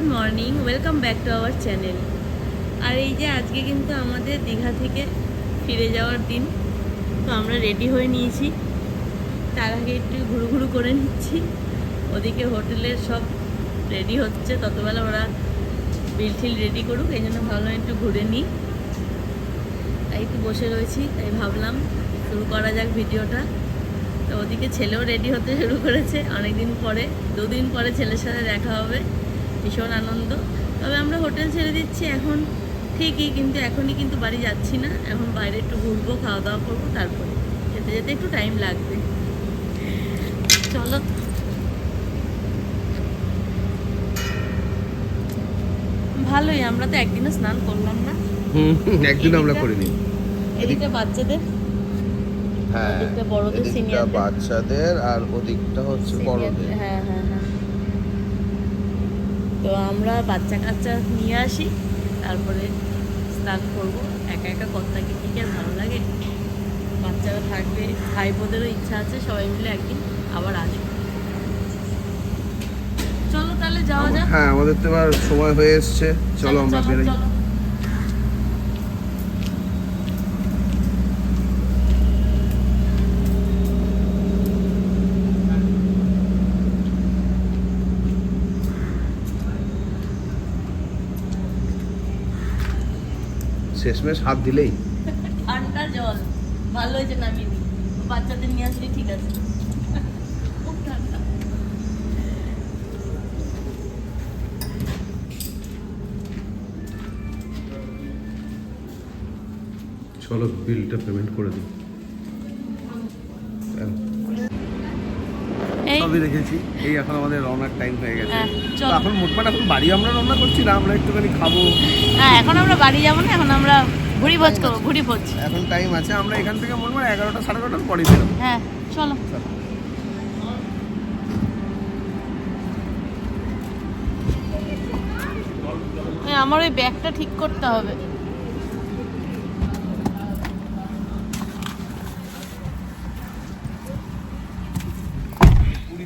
Good morning, welcome back to our channel. আর এই যে আজকে কিন্তু আমাদের দীঘা থেকে ফিরে যাওয়ার দিন, তো আমরা রেডি হয়ে নিয়েছি। তার আগে একটু ঘুরু ঘুরু করে নিচ্ছি। ওদিকে হোটেলের সব রেডি হচ্ছে, ততবেলা ওরা বিল ঠিল রেডি করুক, এই জন্য ভাবলাম একটু ঘুরে নিই। তাই একটু বসে রয়েছি, তাই ভাবলাম শুরু করা যাক ভিডিওটা। তো ওদিকে ছেলেও রেডি হতে শুরু করেছে অনেক দিন পরে, দুদিন পরে ছেলের সাথে দেখা হবে। ভীষণ আনন্দ। তবে আমরা হোটেল ছেড়ে দিচ্ছি এখন ঠিকই কিন্তু এখনই কিন্তু বাড়ি যাচ্ছি না। এখন বাইরে একটু ঘুরবো খাওয়া দাওয়া করব তারপরে যেতে যেতে একটু টাইম লাগবে। চলো। ভালোই আমরা তো একদিনও স্নান করলাম না। হুম, একদিন আমরা করিনি। এদিকটা বাচ্চাদের? হ্যাঁ বড়দের, seniorদের। বাচ্চাদের আর ওদিকটা হচ্ছে বড়দের। তো আমরা বাচ্চা কাচ্চা নিয়ে আসি তারপরে স্নান করব। একা একা কর্তাকে কি আর ভালো লাগে? বাচ্চারা থাকবে ভাই বোনেরও ইচ্ছা আছে সবাই মিলে একদিন আবার আসব। চলো তাহলে যাওয়া যাক। হ্যাঁ আমাদের তো এবার সময় হয়ে এসছে। চলো আমরা বেরোই চলো। শেষমেশ হাত দিলেই। ঠান্ডা জল ভালো হয়েছে নামিনি। বাচ্চাদের নিয়ে আসলে ঠিক আছে। চলো বিলটা পেমেন্ট করে দিই হ্যাঁ, সবই রেখেছি এই এখন আমাদের রওনার টাইম হয়ে গেছে। হ্যাঁ, তো। এখন মোটমাট এখন বাড়ি আমরা রান্না করছি না আমরা একটুখানি খাব। হ্যাঁ এখন আমরা বাড়ি যাব না এখন আমরা ভুড়ি ভোজ করব ভুড়ি ভোজ। এখন টাইম আছে আমরা এখান থেকে মোটমাট এগারোটা সাড়ে এগারোটার পরে বেরোবো। হ্যাঁ চলো। আমার ওই ব্যাগটা ঠিক করতে হবে।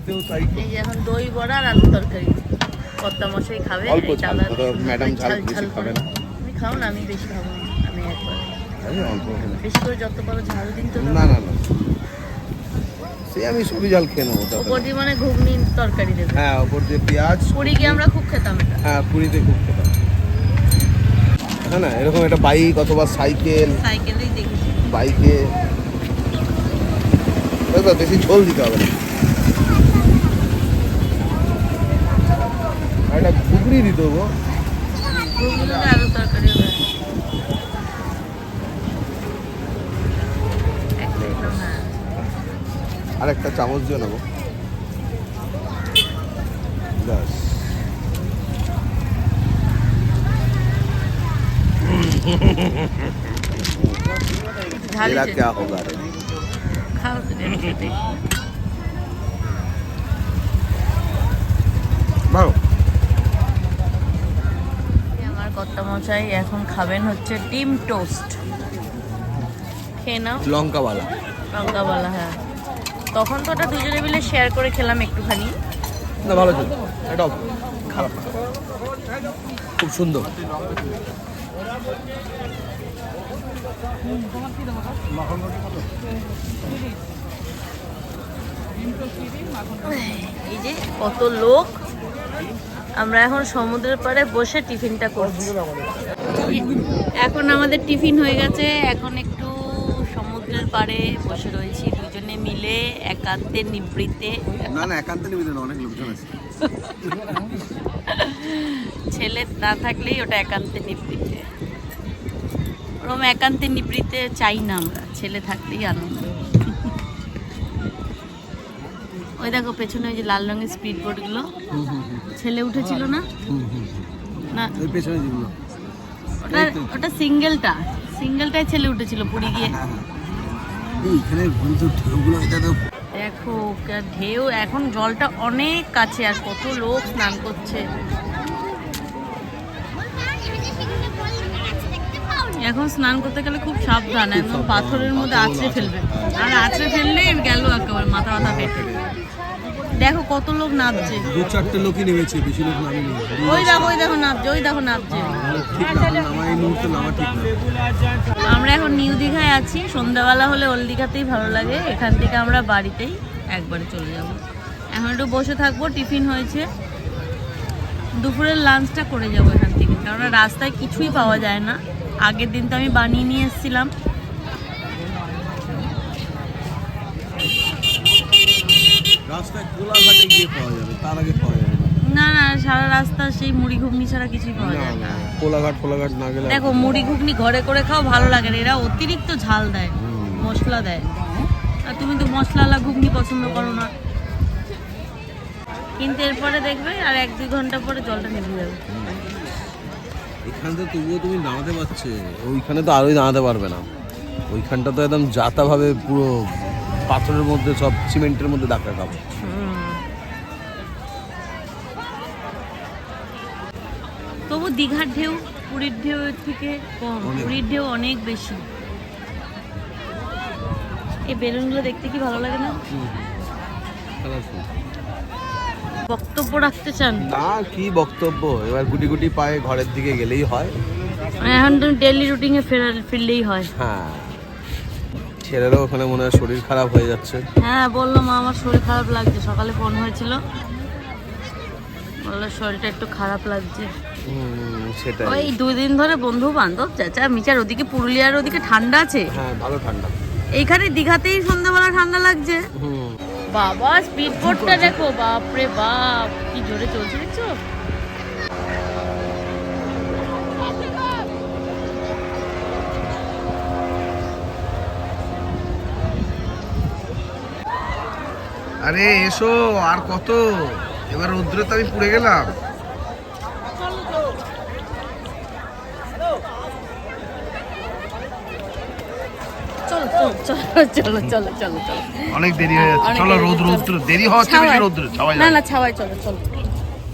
পুরীতেও তাই এই যে এখন দই বড়া আর আলু তরকারি। কর্তা মশাই খাবে অল্প ঝাল, ম্যাডাম ঝাল বেশি খাবে না। তুমি খাও না আমি বেশি খাব না আমি একবার। বেশি করে যত পারো ঝাল দিন তো না না না। সে আমি সবই জল খেয়ে নেব ওপর দিয়ে মানে ঘুগনি তরকারি দেবে। হ্যাঁ ওপর দিয়ে পেঁয়াজ পুরী গিয়ে আমরা খুব খেতাম এটা। হ্যাঁ পুরীতে খুব খেতাম। হ্যাঁ না এরকম একটা বাইক অথবা সাইকেল। সাইকেলেই দেখেছি। বাইকে। বেশি ঝোল দিতে হবে না আর একটা ঘুগনি দিতে হবো ঘুগনি আর আলু তরকারি হবে একটা দিলাম, হ্যাঁ। আর একটা চামচ দিয়ে নেবো ব্যাস ঝাল এরা আছে। क्या होगा रे আমার মশাই এখন খাবেন হচ্ছে ডিম টোস্ট। খেয়ে নাও। লঙ্কাওয়ালা। লঙ্কাওয়ালা হ্যাঁ। তখন তো ওটা দুজনে মিলে শেয়ার করে খেলাম একটুখানি। না ভালো ছিল। এটাও খারাপ খুব সুন্দর। এই যে কত লোক। আমরা এখন সমুদ্রের পাড়ে বসে টিফিনটা করছি। এখন আমাদের টিফিন হয়ে গেছে। এখন একটু সমুদ্রের পাড়ে বসে রয়েছি দুজনে মিলে একান্তে নিবৃত্তে না না একান্ত নিবি অনেক লোকজন আছে। ছেলে না থাকলেই ওটা একান্তে নিবৃত্তে ওরকম একান্তে নিবৃত্তে চাই না আমরা। ছেলে থাকলেই আনন্দ। ওই দেখো পেছনে ওই যে লাল রঙের স্পিড বোটগুলো ছেলে উঠেছিল না? না। ওই পেছনে যেগুলো ওটা ওটা সিঙ্গেলটা। সিঙ্গেলটাই ছেলে উঠেছিল পুরী গিয়ে। এইখানে কিন্তু ঢেউগুলো এটা তো দেখো ঢেউ এখন জলটা অনেক কাছে আর কত লোক স্নান করছে। এখন স্নান করতে গেলে খুব সাবধান একদম পাথরের মধ্যে আছড়ে আছে। ফেলবে। হ্যাঁ। আর আছড়ে ফেললেই গেল একেবারে মাথা মাথা পেটে দেখো কত লোক নাচছে। দু চারটে লোকই নেমেছে বেশি লোক নামেনি। ওই দেখো ওই দেখো নাচছে ওই দেখো নাচছে। ঠিক না। আমরা এখন নিউ দীঘায় আছি সন্ধ্যাবেলা হলে ওল্ড দীঘাতেই ভালো লাগে। এখান থেকে আমরা বাড়িতেই একবারে চলে যাব। এখন একটু বসে থাকব টিফিন হয়েছে। দুপুরের লাঞ্চটা করে যাব এখান থেকে কারণ রাস্তায় কিছুই পাওয়া যায় না। আগের দিন তো আমি বানিয়ে নিয়ে এসেছিলাম। রাস্তায় কোলাঘাটে গিয়ে পাওয়া যাবে তার আগে পাওয়া যাবে না। না সারা রাস্তা সেই মুড়ি ঘুগনি ছাড়া কিছুই পাওয়া যায় না কোলাঘাট ফোলাঘাট না গেলে দেখো মুড়ি ঘুগনি ঘরে করে খাও ভালো লাগে না। এরা অতিরিক্ত ঝাল দেয় মশলা দেয়। আর তুমি তো মশলাওয়ালা ঘুগনি পছন্দ করো না। কিন্তু এরপরে দেখবে আর এক দুই ঘণ্টা পরে জলটা নেমে যাবে। এখানে তো তবুও তুমি দাঁড়াতে পারছে ওইখানে তো আরোই দাঁড়াতে পারবে না। ওইখানটা তো একদম যাতাভাবে পুরো পাথরের মধ্যে সব সিমেন্টের মধ্যে ধাক্কা খাবে তবু দীঘার ঢেউ পুরীর ঢেউ থেকে কম। পুরীর ঢেউ অনেক বেশি। এই বেলুনগুলো দেখতে কি ভালো লাগে না? বক্তব্য রাখতে চান? না কি বক্তব্য? এবার গুটি গুটি পায়ে ঘরের দিকে গেলেই হয়। এখন তুমি ডেলি রুটিনে ফেরা ফিরলেই হয়। হ্যাঁ। ছেলেরও ওখানে মনে হয় শরীর খারাপ হয়ে যাচ্ছে। হ্যাঁ বলল মা আমার শরীর খারাপ লাগছে। সকালে ফোন হয়েছিল। বলল শরীরটা একটু খারাপ লাগছে। সেটাই। ওই দুই দিন ধরে বন্ধু বান্ধব চাচা মিচার ওদিকে পুরুলিয়ার ওদিকে ঠান্ডা আছে? হ্যাঁ ভালো ঠান্ডা। এইখানে দীঘাতেই সন্ধ্যাবেলা ঠান্ডা লাগছে। বাবা স্পিড বোটটা দেখো। বাপরে বাপ কি জোরে চলছে দেখছ? আরে এসো আর কত? এবার রৌদ্রে তো আমি পুড়ে গেলাম। চলো চলো চলো চলো অনেক দেরি হয়ে যাচ্ছে। চলো রোদ রোদ। রৌদ্র দেরি হওয়ার থেকে রৌদ্র সবাই না না ছাওয়াই চলো চলো।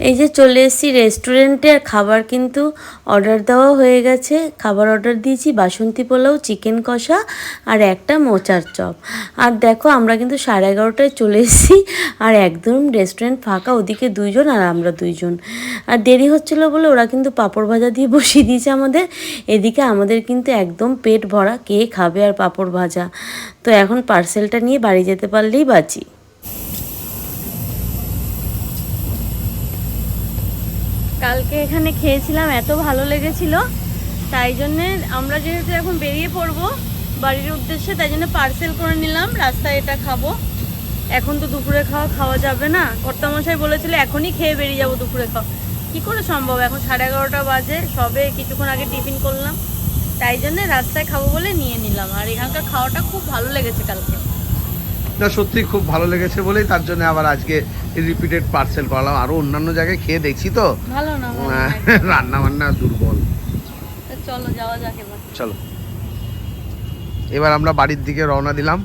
এই যে চলে এসেছি রেস্টুরেন্টে আর খাবার কিন্তু অর্ডার দেওয়া হয়ে গেছে। খাবার অর্ডার দিয়েছি, বাসন্তী পোলাও চিকেন কষা, আর একটা মোচার চপ। আর দেখো, আমরা কিন্তু সাড়ে এগারোটায় চলে এসেছি, আর একদম রেস্টুরেন্ট ফাঁকা, ওদিকে দুইজন আর আমরা দুইজন। আর দেরি হচ্ছিল বলে ওরা কিন্তু পাঁপড় ভাজা দিয়ে বসিয়ে দিয়েছে আমাদের। এদিকে আমাদের কিন্তু একদম পেট ভরা কে খাবে আর পাঁপড় ভাজা। তো এখন পার্সেলটা নিয়ে বাড়ি যেতে পারলেই বাঁচি। কালকে এখানে খেয়েছিলাম, এত ভালো লেগেছিল। তাই জন্যে আমরা যেহেতু এখন বেরিয়ে পড়ব বাড়ির উদ্দেশ্যে, তাই জন্য পার্সেল করে নিলাম, রাস্তায় এটা খাব। এখন তো দুপুরে খাওয়া খাওয়া যাবে না। কর্তামশাই বলেছিল, এখনই খেয়ে বেরিয়ে যাব দুপুরে খাওয়া। কী করে সম্ভব? এখন সাড়ে এগারোটা বাজে, সবে কিছুক্ষণ আগে টিফিন করলাম। তাই জন্যে রাস্তায় খাব বলে নিয়ে নিলাম। আর এখানকার খাওয়াটা খুব ভালো লেগেছে কালকে। না সত্যি খুব ভালো লেগেছে বলেই তার জন্য আবার আজকে রিপিটেড পার্সেল করালাম। আরও অন্যান্য জায়গায় খেয়ে দেখছি তো। ভালো না রান্না বান্না দুর্বল। চলো যাওয়া যাক এবার। চলো। এবার আমরা বাড়ির দিকে রওনা দিলাম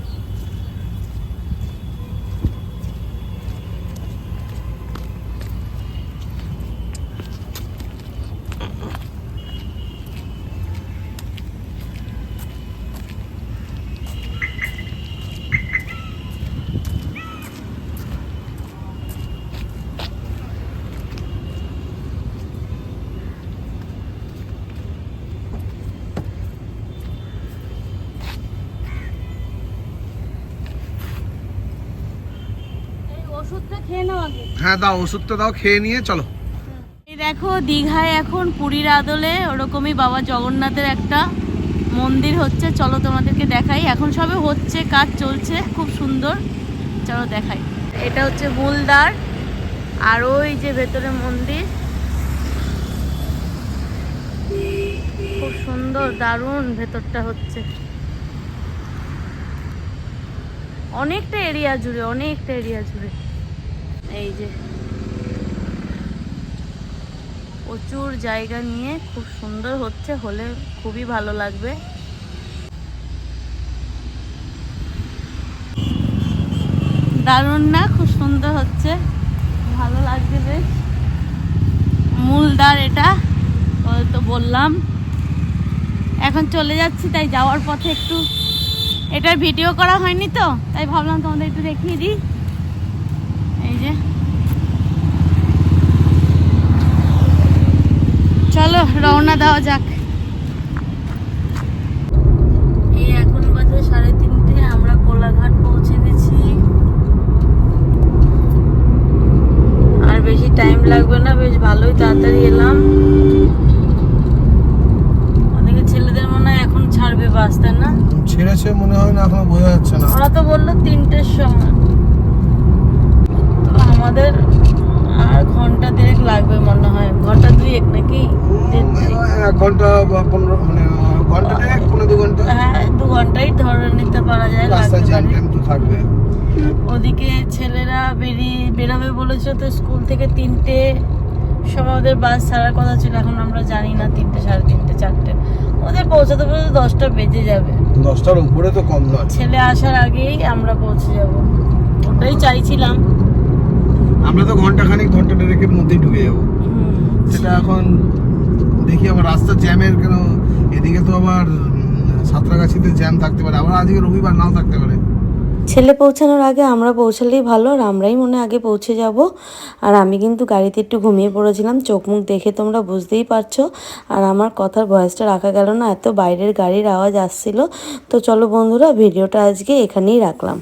এই ওষুধটা খেয়ে নাও আগে। হ্যাঁ দাও ওষুধটা দাও খেয়ে নিয়ে চলো। এই দেখো দীঘায় এখন পুরীর আদলে ওরকমই বাবা জগন্নাথের একটা মন্দির হচ্ছে। চলো তোমাদেরকে দেখাই। এখন সবে হচ্ছে কাজ চলছে খুব সুন্দর। চলো দেখাই। এটা হচ্ছে মূলদ্বার আর ওই যে ভেতরে মন্দির। খুব সুন্দর দারুণ ভেতরটা হচ্ছে। অনেকটা এরিয়া জুড়ে অনেকটা এরিয়া জুড়ে। এই যে প্রচুর জায়গা নিয়ে খুব সুন্দর হচ্ছে, হলে খুবই ভালো লাগবে। দারুণ না? খুব সুন্দর হচ্ছে। ভালো লাগছে বেশ। মূলদার এটা তো বললাম। এখন চলে যাচ্ছি, তাই যাওয়ার পথে একটু। এটার ভিডিও করা হয়নি তো, তাই ভাবলাম তোমাদের একটু দেখিয়ে দিই এই যে চলো রওনা দেওয়া যাক। এই এখন বাজে সাড়ে তিনটে আমরা কোলাঘাট পৌঁছে গেছি। আর বেশি টাইম লাগবে না বেশ ভালোই তাড়াতাড়ি এলাম। ছেলেদের মনে হয় এখন ছাড়বে বাস তাই না? ছেড়েছে মনে হয় না এখনও বোঝা যাচ্ছে না। ওরা তো বলল তিনটের সময়। তো আমাদের আর ঘণ্টা দেড়েক লাগবে মনে হয়। ঘণ্টা দুই এক নাকি? এক ঘণ্টা বা পনেরো মানে ঘণ্টা এক পনেরো দু ঘণ্টা? হ্যাঁ দু ঘন্টাই ধরে নিতে পারা যায় লাগতে জ্যাম ট্যাম তো থাকবে। ওদিকে ছেলেরা বেরিয়ে বেরোবে বলেছিল তো স্কুল থেকে তিনটে সময় ওদের বাস ছাড়ার কথা ছিল এখন আমরা জানি না তিনটে সাড়ে তিনটে চারটে। ওদের পৌঁছাতে পৌঁছাতে দশটা বেজে যাবে। দশটার উপরে তো কম নয়। ছেলে আসার আগেই আমরা পৌঁছে যাব। ওটাই চাইছিলাম। আমরা তো ঘণ্টা খানিক ঘণ্টা দেড়েকের মধ্যেই ঢুকে যাব। সেটা এখন দেখি আবার রাস্তা জ্যামের কেন? এদিকে তো আবার সাঁতরাগাছিতে জ্যাম থাকতে পারে। আবার আজকে রবিবার নাও থাকতে পারে। ছেলে পৌঁছানোর আগে আমরা পৌঁছালেই ভালো আর আমরাই মনে আগে পৌঁছে যাব। আর আমি কিন্তু গাড়িতে একটু ঘুমিয়ে পড়েছিলাম চোখ মুখ দেখে তোমরা বুঝতেই পারছ। আর আমার কথার ভয়েসটা রাখা গেল না এত বাইরের গাড়ির আওয়াজ আসছিল। তো চলো বন্ধুরা ভিডিওটা আজকে এখানেই রাখলাম।